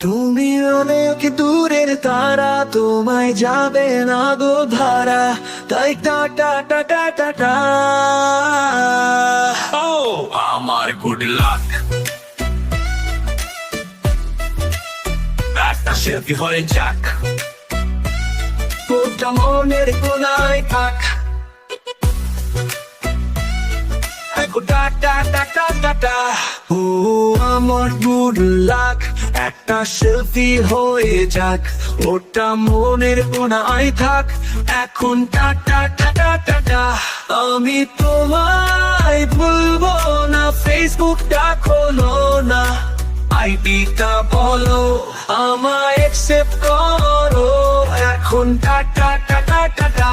তুমি অনেক দূরের তারা তোমায় যাবে না গো ধারা। তাই টাটা টাটা টাটা ও আমার গুড লাক একটা সেলফি হয়ে যাক। কোটা মনের কোনায় থাক। আমার গুড লাক। একটা সেলফি হয়ে যাক। ওটা মনের কোনায় থাক। এখন টাটা টাটা টাটা আমি তোমায় ভুলবো না, ফেসবুকটা খোলো না। আইডিটা বলো, আমায় অ্যাকসেপ্ট করো। এখন টাটা টাটা টাটা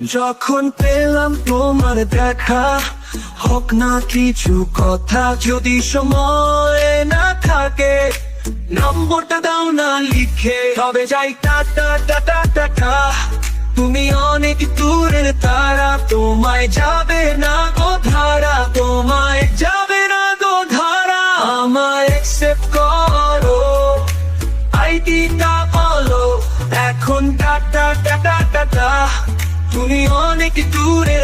যখন পেলাম তোমার দেখা, হোক না কিছু কথা যদি সময় না থাকে, নম্বরটা দাও না লিখে, তবে যাই টাটা টাটা টাটা তুমি অনেক দূরের তারা, তোমায় যাবে না গো ধারা, তোমায় যাবে না গো ধারা। আমায় অ্যাকসেপ্ট করো আইডিটা বলো, এখন টাটা টাটা টাটা তুমি অনেক দূরে